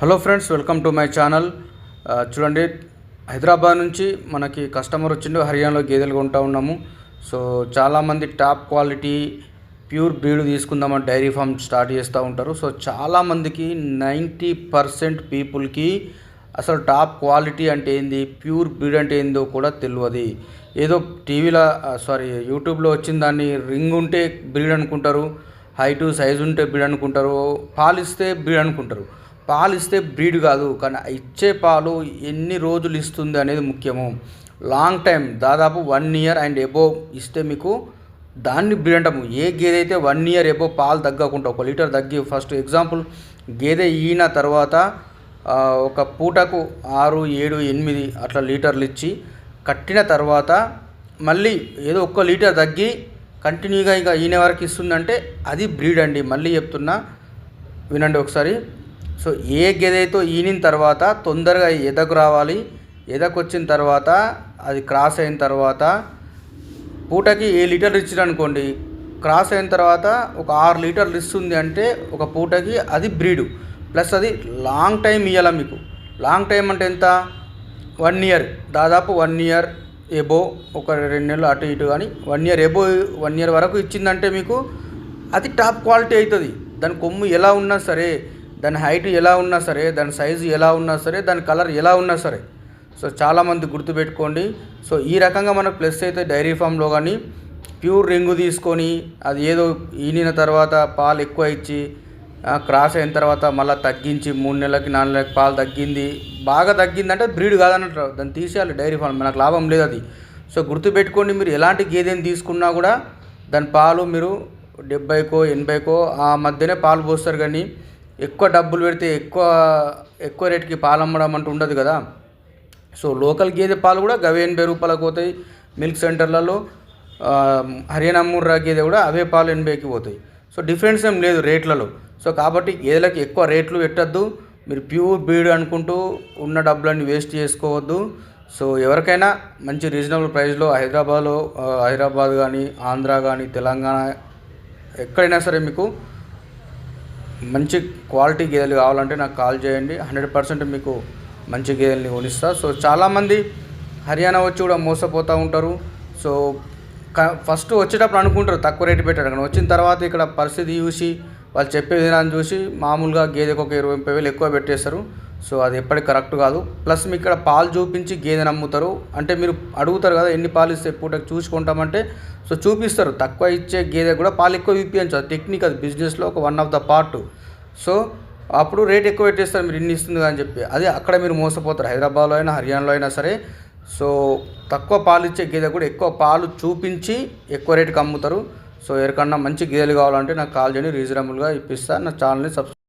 Hello friends welcome to my channel. చూడండి హైదరాబాద్ నుంచి మనకి కస్టమర్ వచ్చిండు హర్యానాలో గేదెలు కొంటా ఉన్నాము. సో చాలామంది టాప్ క్వాలిటీ ప్యూర్ బ్రీడ్ తీసుకుందామని డైరీ ఫామ్ స్టార్ట్ చేస్తూ ఉంటారు. సో చాలామందికి నైంటీ పర్సెంట్ పీపుల్కి అసలు టాప్ క్వాలిటీ అంటే ఏంది ప్యూర్ బ్రీడ్ అంటే ఏందో కూడా తెలియదు ఏదో టీవీలో సారీ యూట్యూబ్లో వచ్చిన దాన్ని రింగ్ ఉంటే బ్రీడ్ అనుకుంటారు హైటు సైజు ఉంటే బ్రీడ్ అనుకుంటారు పాలిస్తే బ్రీడ్ అనుకుంటారు. పాలు ఇస్తే బ్రీడ్ కాదు కానీ ఇచ్చే పాలు ఎన్ని రోజులు ఇస్తుంది అనేది ముఖ్యము. లాంగ్ టైం దాదాపు వన్ ఇయర్ అండ్ ఎబో ఇస్తే మీకు దాన్ని బ్రీడ్ అంటాము. ఏ గేదె అయితే వన్ ఇయర్ ఎబో పాలు తగ్గకుండా ఒక లీటర్ తగ్గి ఫస్ట్ ఎగ్జాంపుల్ గేదె ఈన తర్వాత ఒక పూటకు ఆరు ఏడు ఎనిమిది అట్లా లీటర్లు ఇచ్చి కట్టిన తర్వాత మళ్ళీ ఏదో ఒక్క లీటర్ తగ్గి కంటిన్యూగా ఇక ఈయన వరకు ఇస్తుందంటే అది బ్రీడ్ అండి. మళ్ళీ చెప్తున్నా వినండి ఒకసారి. సో ఏ గెదైతో ఈనిన తర్వాత తొందరగా ఎదకు రావాలి ఎదకు వచ్చిన తర్వాత అది క్రాస్ అయిన తర్వాత పూటకి ఏ లీటర్లు ఇచ్చారు అనుకోండి క్రాస్ అయిన తర్వాత ఒక ఆరు లీటర్లు ఇస్తుంది అంటే ఒక పూటకి అది బ్రీడు. ప్లస్ అది లాంగ్ టైం ఇవ్వాలి మీకు? లాంగ్ టైం అంటే ఎంత? One year. దాదాపు వన్ ఇయర్ ఎబో ఒక రెండు నెలలు అటు ఇటు కానీ one year above one year వరకు ఇచ్చిందంటే మీకు అది టాప్ క్వాలిటీ అవుతుంది. దాని కొమ్ము ఎలా ఉన్నా సరే దాని హైట్ ఎలా ఉన్నా సరే దాని సైజు ఎలా ఉన్నా సరే దాని కలర్ ఎలా ఉన్నా సరే. సో చాలామంది గుర్తుపెట్టుకోండి సో ఈ రకంగా మనకు ప్లస్ అయితే డైరీ ఫామ్లో కానీ ప్యూర్ రింగు తీసుకొని అది ఏదో ఈనిన తర్వాత పాలు ఎక్కువ ఇచ్చి క్రాస్ అయిన తర్వాత మళ్ళీ తగ్గించి మూడు నెలలకి నాలుగు నెలలకి పాలు తగ్గింది. బాగా తగ్గిందంటే బ్రీడ్ కాదన్నట్టు దాన్ని తీసేయాలి డైరీ ఫామ్ మనకు లాభం లేదు అది. సో గుర్తుపెట్టుకోండి మీరు ఎలాంటి గేదెని తీసుకున్నా కూడా దాని పాలు మీరు డెబ్బైకో ఎనభైకో ఆ మధ్యనే పాలు పోస్తారు కానీ ఎక్కువ డబ్బులు పెడితే ఎక్కువ ఎక్కువ రేటుకి పాలు అమ్మడం అంటూ ఉండదు కదా. సో లోకల్ గేదె పాలు కూడా గవే ఎనభై రూపాయలకు పోతాయి. మిల్క్ సెంటర్లలో హర్యానా ముర్రా గేదె కూడా అవే పాలు ఎనభైకి పోతాయి. సో డిఫరెన్స్ ఏం లేదు రేట్లలో. సో కాబట్టి గేదెలకు ఎక్కువ రేట్లు పెట్టద్దు. మీరు ప్యూర్ బీడ్ అనుకుంటూ ఉన్న డబ్బులన్నీ వేస్ట్ చేసుకోవద్దు. సో ఎవరికైనా మంచి రీజనబుల్ ప్రైస్లో హైదరాబాద్లో హైదరాబాద్ కానీ ఆంధ్ర కానీ తెలంగాణ ఎక్కడైనా సరే మీకు మంచి క్వాలిటీ గేదెలు కావాలంటే నాకు కాల్ చేయండి. హండ్రెడ్ పర్సెంట్ మీకు మంచి గేదెల్ని కొనిస్తా. సో చాలామంది హర్యానా వచ్చి కూడా మోసపోతూ ఉంటారు. సో క- ఫస్ట్ వచ్చేటప్పుడు అనుకుంటారు తక్కువ రేటు పెట్టాడు కానీ వచ్చిన తర్వాత ఇక్కడ పరిస్థితి చూసి వాళ్ళు చెప్పే విధానాన్ని చూసి మామూలుగా గేదెకు ఒక ఇరవై ముప్పై వేలు ఎక్కువ పెట్టేస్తారు. సో అది ఎప్పటికి కరెక్ట్ కాదు. ప్లస్ మీకు ఇక్కడ పాలు చూపించి గేదెని అమ్ముతారు అంటే మీరు అడుగుతారు కదా ఎన్ని పాలు ఇస్తే పూటకి చూసుకుంటామంటే సో చూపిస్తారు. తక్కువ ఇచ్చే గేదె కూడా పాలు ఎక్కువ ఇప్పించు అది టెక్నిక్ అది బిజినెస్లో ఒక one of the part. So అప్పుడు రేట్ ఎక్కువ పెట్టేస్తారు. మీరు ఇన్ని ఇస్తుంది అని చెప్పి. అదే అక్కడ మీరు మోసపోతారు. హైదరాబాద్లో అయినా హర్యానాలో అయినా సరే. సో తక్కువ పాలు ఇచ్చే గేదె కూడా ఎక్కువ పాలు చూపించి ఎక్కువ రేటుకి అమ్ముతారు. సో ఎవరికన్నా మంచి గేదెలు కావాలంటే నాకు కాల్ చేయండి. రీజనబుల్గా ఇప్పిస్తా. నా ఛానల్ని సబ్స్క్రైబ్